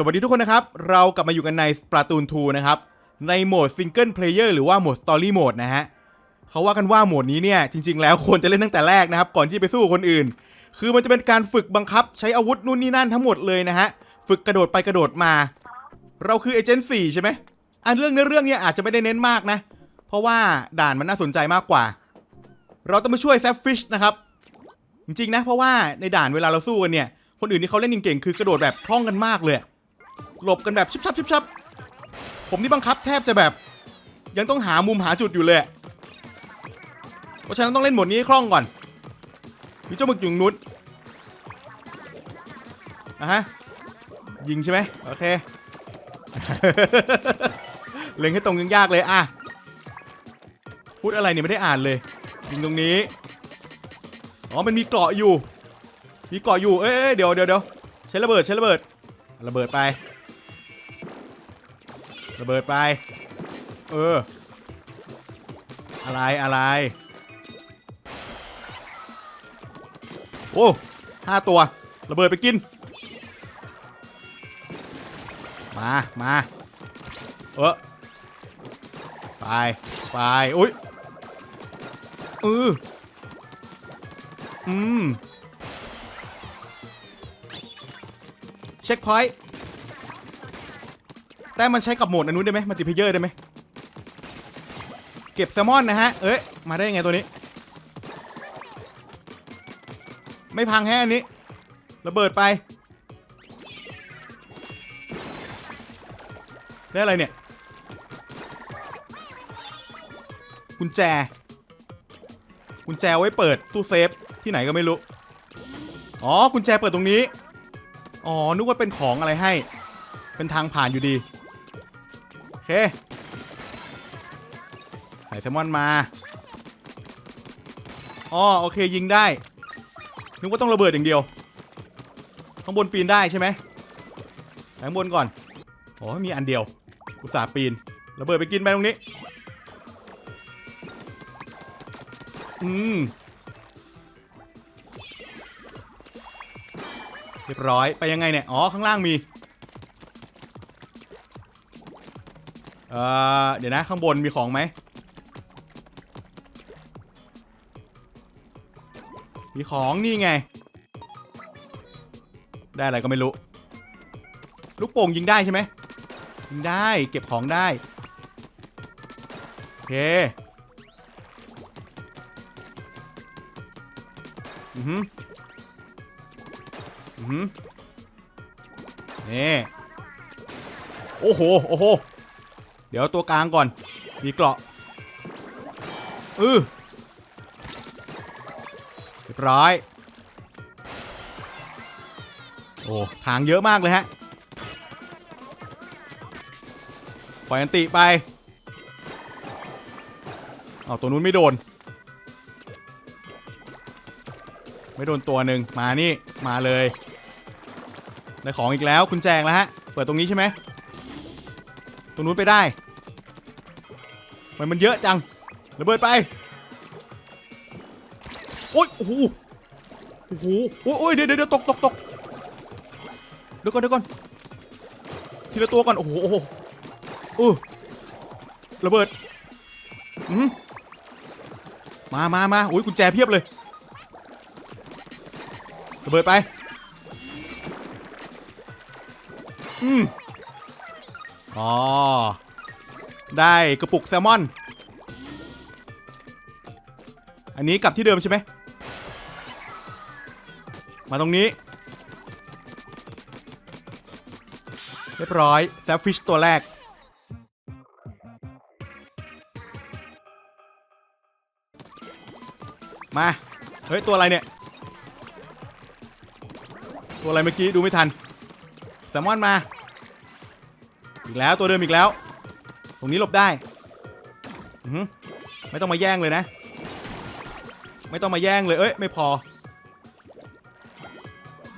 สวัสดีทุกคนนะครับ เรากลับมาอยู่กันใน Splatoon 2 นะครับ ในโหมด Single Player หรือว่าโหมด Story Mode นะฮะเขาว่ากันว่าโหมดนี้เนี่ย จริง ๆ แล้วควรจะเล่นตั้งแต่แรกนะครับ ก่อนที่ไปสู้คนอื่น คือมันจะเป็นการฝึกบังคับใช้อาวุธนู่นนี่นั่นทั้งหมดเลยนะฮะ ฝึกกระโดดไปกระโดดมา เราคือเอเจนต์4ใช่ไหมอันเรื่องเนื้อเรื่องเนี่ยอาจจะไม่ได้เน้นมากนะ เพราะว่าด่านมันน่าสนใจมากกว่า เราต้องมาช่วยแซฟฟิชนะครับ จริงๆนะ เพราะว่าในด่านเวลาเราสู้กันเนี่ย คนอื่นที่เขาเล่นเก่งๆคือกระโดดแบบคล่องกันมากเลย หลบกันแบบชิบชับชิบชับผมนี่บังคับแทบจะแบบ ยังต้องหามุมหาจุดอยู่เลย เพราะฉะนั้นต้องเล่นหมดนี้ให้คล่องก่อน มีเจ้าหมึกอยู่ตรงนุ้นนะฮะ ยิงใช่ไหมโอเค เล็งให้ตรงยังยากเลยอะ พูดอะไรเนี่ยไม่ได้อ่านเลย ยิงตรงนี้ อ๋อ มันมีเกราะอยู่ มีเกราะอยู่ เอ้ยเอ้ยเดี๋ยวเดี๋ยวเดี๋ยวใช้ระเบิดใช้ระเบิด ระเบิดไป ระเบิดไป เออ อะไรอะไรโอ้ห้าตัวระเบิดไปกิน มามาเออไปไปอุ้ยเอออืม เช็คพอยต์ แต่มันใช้กับโหมดอันนู้นได้ไหมมัลติเพเยอร์ได้ไหมเก็บแซลมอนนะฮะ เอ้ย มาได้ยังไงตัวนี้ ไม่พังแฮะอันนี้ ระเบิดไป ได้อะไรเนี่ย กุญแจ กุญแจไว้เปิดตู้เซฟที่ไหนก็ไม่รู้ อ๋อ กุญแจเปิดตรงนี้ อ๋อ นึกว่าเป็นของอะไรให้ เป็นทางผ่านอยู่ดี เคใส่แซลมอนมาอ๋อโอเคยิงได้ นึกว่าต้องระเบิดอย่างเดียว ข้างบนปีนได้ใช่ไหมไปข้างบนก่อนอ๋อมีอันเดียว อุตส่าห์ปีน ระเบิดไปกินไปตรงนี้ อืม เรียบร้อย ไปยังไงเนี่ย อ๋อ ข้างล่างมี เออเดี๋ยวนะข้างบนมีของไหม มีของนี่ไง ได้อะไรก็ไม่รู้ ลูกโป่งยิงได้ใช่ไหมยิงได้เก็บของได้ โอเค อือหืออือหือนี่ โอ้โห โอ้โห เดี๋ยวตัวกลางก่อน มีเกราะอือเรียบร้อย โอ้ ทางเยอะมากเลยฮะ ปล่อยอันติไปเอาตัวนู้นไม่โดน ไม่โดนตัวหนึ่งมานี่ มาเลย ได้ของอีกแล้วคุณแจงแล้วฮะ เปิดตรงนี้ใช่ไหม ตรงนู้นไปได้มันมันเยอะจังระเบิดไปโอ้ยโอ้โหโอ้โหโอ้ยเดี๋ยวเดี๋ยวตกตกตกเดี๋ยวก่อนเดี๋ยวก่อนทีละตัวก่อนโอ้โหโอ้โหเออระเบิดอืมมามามาโอ้ยกุญแจเพียบเลยระเบิดไปอืม อ๋อ ได้กระปุกแซลมอน อันนี้กลับที่เดิมใช่ไหม มาตรงนี้ เรียบร้อยแซฟฟิชตัวแรก มา เฮ้ย ตัวอะไรเนี่ย ตัวอะไรเมื่อกี้ดูไม่ทัน แซลมอนมา อีกแล้วตัวเดิมอีกแล้ว ตรงนี้หลบได้หืไม่ต้องมาแย่งเลยนะ ไม่ต้องมาแย่งเลย เอ้ย ไม่พอ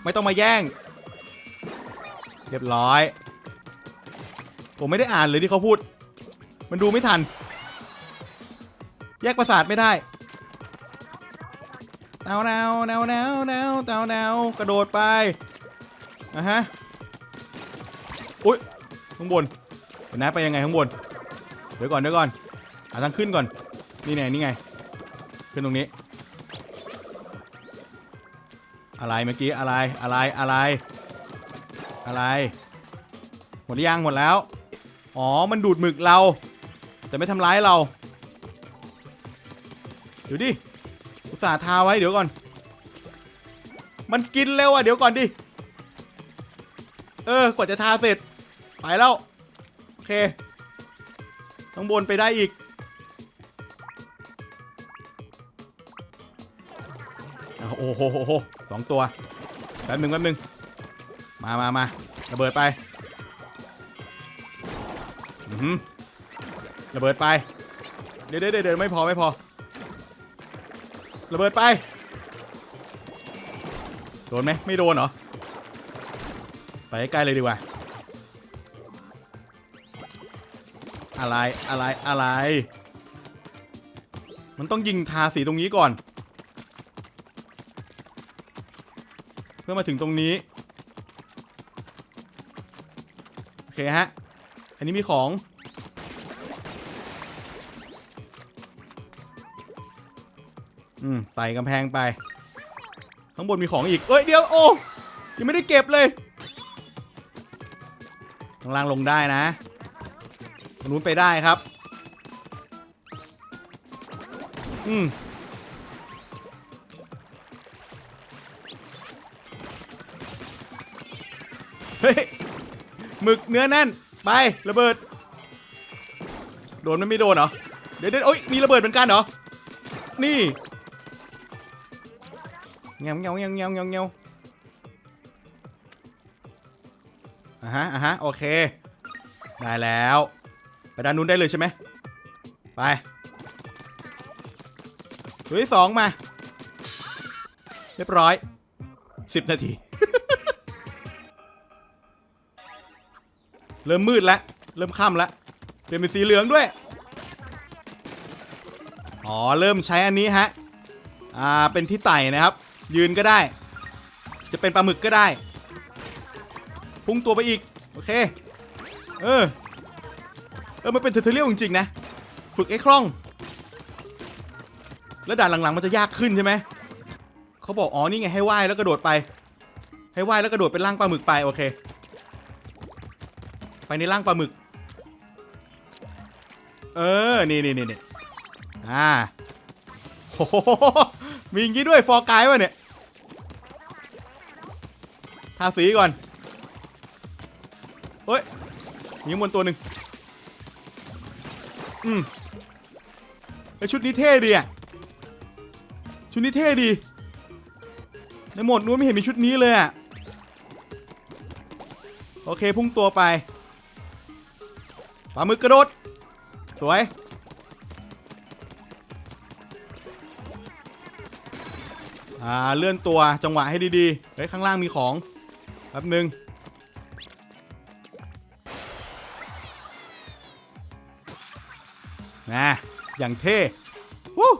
ไม่ต้องมาแย่ง เรียบร้อย ผมไม่ได้อ่านเลยที่เขาพูด มันดูไม่ทัน แยกประสาทไม่ได้แนวแนวแนวแนวแนวแนวแนวกระโดดไปอะฮะ อุ้ย ข้างบนเดี๋ยวนะไปยังไงข้างบน เดี๋ยวก่อนเดี๋ยวก่อนหาทางขึ้นก่อน นี่ไงนี่ไง ขึ้นตรงนี้ อะไรเมื่อกี้อะไรอะไรอะไร อะไร หมดหรือยังหมดแล้ว อ๋อ มันดูดหมึกเรา แต่ไม่ทำร้ายเรา เดี๋ยวดิ อุตส่าห์ทาไว้เดี๋ยวก่อน มันกินเร็วอะเดี๋ยวก่อนดิ เออกว่าจะทาเสร็จ ไปแล้ว โอเคข้างบนไปได้อีกโอ้โหสองตัวแป๊บหนึ่งแป๊บหนึ่งมามามาระเบิดไประเบิดไป เดี๋ยวเดี๋ยวไม่พอไม่พอ ระเบิดไป โดนไหมไม่โดนเหรอ ไปใกล้เลยดีกว่า อะไรอะไรอะไร มันต้องยิงทาสีตรงนี้ก่อน เพื่อมาถึงตรงนี้ โอเคฮะ อันนี้มีของ อืมไต่กำแพงไป ข้างบนมีของอีก เอ้ย เดี๋ยว โอ้ยังไม่ได้เก็บเลยข้างล่างลงได้นะ ตรงนู้นไปได้ครับ อืมเฮ้ยหมึกเนื้อแน่น ไประเบิด โดนมันไม่โดนเหรอ เดี๋ยวเดี๋ยวโอ้ยมีระเบิดเหมือนกันเหรอ นี่เงี้ยวเงี้ยวเงี้ยวเงี้ยวเงี้ยวเงี้ยวอะฮะอะฮะโอเค ได้แล้ว ด้านนู้นได้เลยใช่ไหมไปตัวที่สองมา เรียบร้อยสิบนาที เริ่มมืดแล้ว เริ่มค่ำแล้วเปลี่ยนเป็นสีเหลืองด้วย อ๋อ เริ่มใช้อันนี้ฮะ อ่า เป็นที่ไต่นะครับ ยืนก็ได้ จะเป็นปลาหมึกก็ได้ พุ่งตัวไปอีก โอเค เออ เออมันเป็นเทอร์เรียลจริงๆนะ ฝึกไอ้คล่อง แล้วด่านหลังๆมันจะยากขึ้นใช่ไหม เขาบอกอ๋อนี่ไงให้ว่ายแล้วกระโดดไป ให้ว่ายแล้วกระโดดเป็นร่างปลาหมึกไปโอเค ไปในร่างปลาหมึก เออ นี่นี่นี่นี่อ่าโอ้โหมีอย่างงี้ด้วยฟอร์กายวะเนี่ย ทาสีก่อนเฮ้ยมีข้างบนตัวหนึ่ง อืมไอชุดนี้เท่ดีอะชุดนี้เท่ดี ในโหมดนู้นไม่เห็นมีชุดนี้เลยอะโอเคพุ่งตัวไปปลาหมึกกระโดด สวย อ่า เลื่อนตัวจังหวะให้ดีๆเฮ้ยข้างล่างมีของแป๊บหนึ่ง อย่างเท่วู้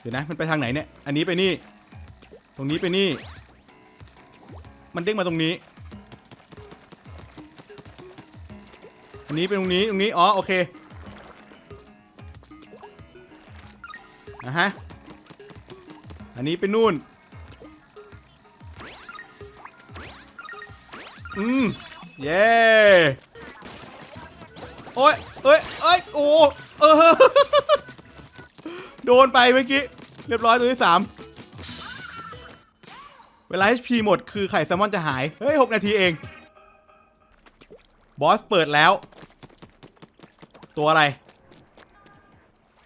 เดี๋ยวนะ มันไปทางไหนเนี่ย อันนี้ไปนี่ ตรงนี้ไปนี่ มันเด้งมาตรงนี้ อันนี้เป็นตรงนี้ ตรงนี้ อ๋อ โอเคนะฮะ อันนี้เป็นนู่น อืม เย้โอ้ยเอ้ยเอ้ยโอ้เออโดนไปเมื่อกี้ เรียบร้อยตัวที่สามเวลา HP หมดคือไข่แซลมอนจะหาย เฮ้ย6นาทีเอง บอสเปิดแล้ว ตัวอะไร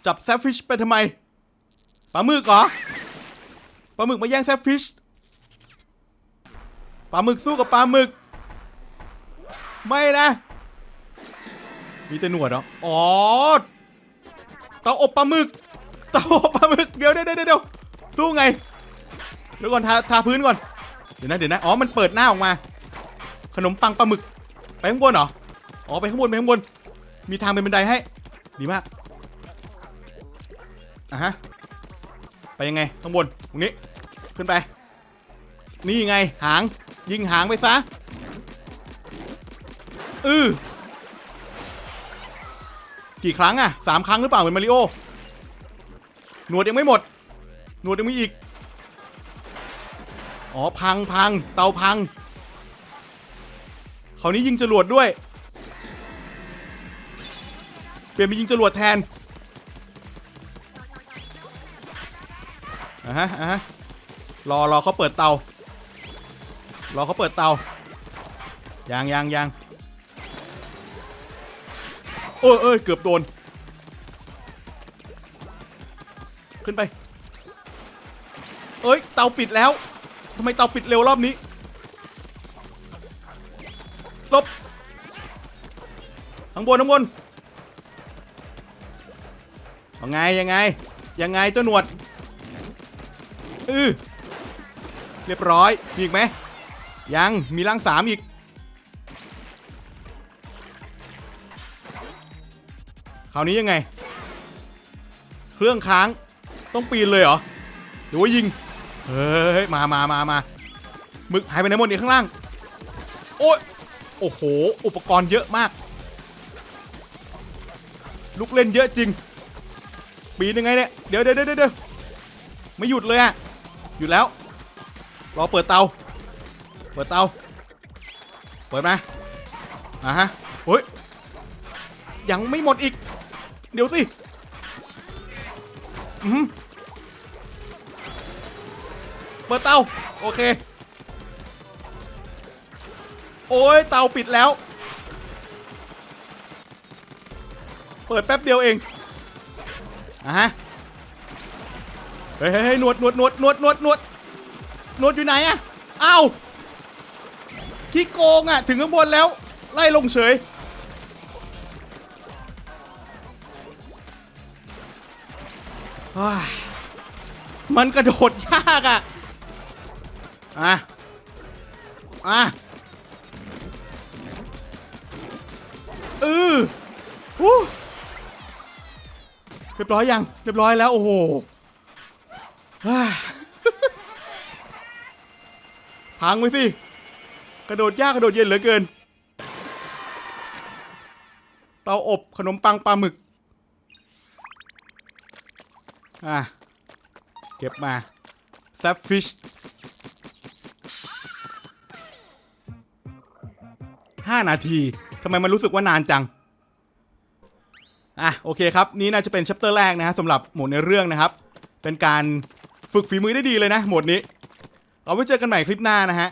จับแซฟฟิชไปทำไมปลาหมึกเหรอปลาหมึกมาแย่งแซฟฟิชปลาหมึกสู้กับปลาหมึก ไม่นะ มีแต่หนวดเหรอ อ๋อ เตาอบปลาหมึก เตาอบปลาหมึก เดี๋ยวเดี๋ยวเดี๋ยวสู้ไง เดี๋ยวก่อนทาทาพื้นก่อน เดี๋ยวนะเดี๋ยวนะ อ๋อ มันเปิดหน้าออกมา ขนมปังปลาหมึก ไปข้างบนเหรอ อ๋อ ไปข้างบนไปข้างบน มีทางเป็นบันไดให้ ดีมาก อะฮะ ไปยังไงข้างบน ตรงนี้ ขึ้นไป นี่ไง หาง ยิงหางไปซะ อือกี่ครั้งอะสามครั้งหรือเปล่าเหมือนมาริโอหนวดยังไม่หมด หนวดยังมีอีก อ๋อพังพังเตาพังคราวนี้ยิงจรวดด้วย เปลี่ยนไปยิงจรวดแทนอะฮะอะฮะรอรอเขาเปิดเตารอเขาเปิดเตายังยังยัง ออเอยเกือบโดน ขึ้นไป เอ้ย เตาปิดแล้วทำไมเตาปิดเร็วรอบนี้ลบข้างบนข้างบนเอาไงยังไงยังไงเจ้าหนวดอือเรียบร้อย มีอีกไหมยังมีร่างสามอีก คราวนี้ยังไง เครื่องค้างต้องปีนเลยเหรอหรือว่ายิงเฮ้ยมามามามาหมึกหายไปไหนหมดเนี่ยข้างล่าง โอ้ยโอ้โห อุปกรณ์เยอะมาก ลูกเล่นเยอะจริง ปีนยังไงเนี่ย เดี๋ยวเดี๋ยวเดี๋ยวเดี๋ยวไม่หยุดเลยอะหยุดแล้ว รอเปิดเตา เปิดเตา เปิดมาอะฮะเฮ้ย ยังไม่หมดอีก เดี๋ยวสิอืมเปิดเตาโอเค โอ้ยเตาปิดแล้ว เปิดแป๊บเดียวเองอะฮะเฮ้ยเฮ้ยเฮ้ยหนวดหนวดหนวดหนวดหนวดหนวดหนวดอยู่ไหนอะอ้าวที่โกงอะถึงข้างบนแล้ว ไล่ลงเฉย มันกระโดดยากอะ อะ อะเออฮู้เรียบร้อยยัง เรียบร้อยแล้ว โอ้โหฮ้ยพังไปสิ กระโดดยากกระโดดเย็นเหลือเกิน เตาอบขนมปังปลาหมึก อะ เก็บมาแซฟฟิชห้านาทีทำไมมันรู้สึกว่านานจัง อะ โอเคครับ นี่น่าจะเป็นชัปเตอร์แรกนะฮะสำหรับหมดในเรื่องนะครับ เป็นการฝึกฝีมือได้ดีเลยนะหมดนี้ เอาไว้เจอกันใหม่คลิปหน้านะฮะ